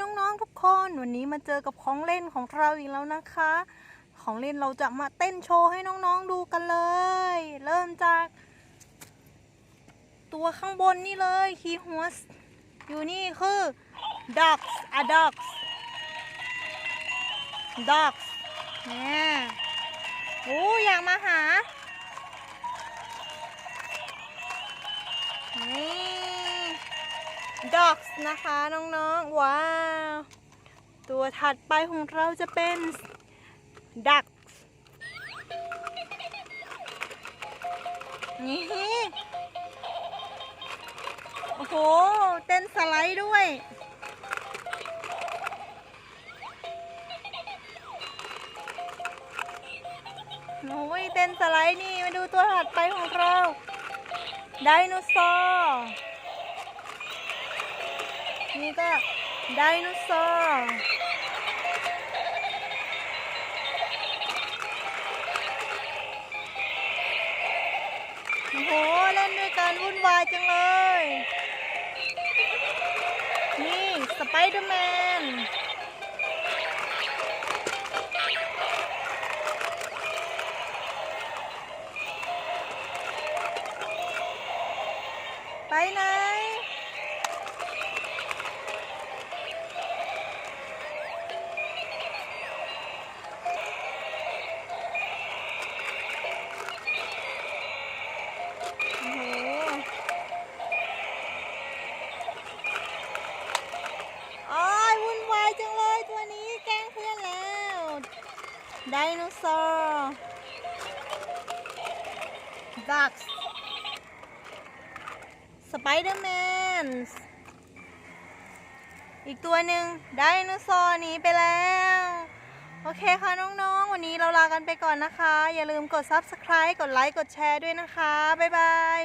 น้องๆทุกคนวันนี้มาเจอกับของเล่นของเราอีกแล้วนะคะ ของเล่นเราจะมาเต้นโชว์ให้น้องๆดูกันเลย เริ่มจาก ตัวข้างบนนี่เลยคีหัวอยู่นี่คือ dogs a dogs dogs เนี่ยโอ้อยากมาหานี่ dogs นะคะน้องๆ ว้าว ตัวถัดไปของเราจะเป็น ducks นี่โอ้โห เต้นสไลด์ด้วย โอ้ยเต้นสไลด์นี่ มาดูตัวถัดไปของเรา ไดโนเสาร์ นี่ก็ไดโนเสาร์โอ้โห เล่นด้วยกันวุ่นวายจังเลย นี่สไปเดอร์แมนไปไหน ไดโนเสาร์ดักสไปเดอร์แมนอีกตัวหนึ่งไดโนเสาร์หนีไปแล้ว โอเคค่ะน้องๆ วันนี้เราลากันไปก่อนนะคะ อย่าลืมกด Subscribe กดไลค์ กดแชร์ด้วยนะคะ บ๊ายบาย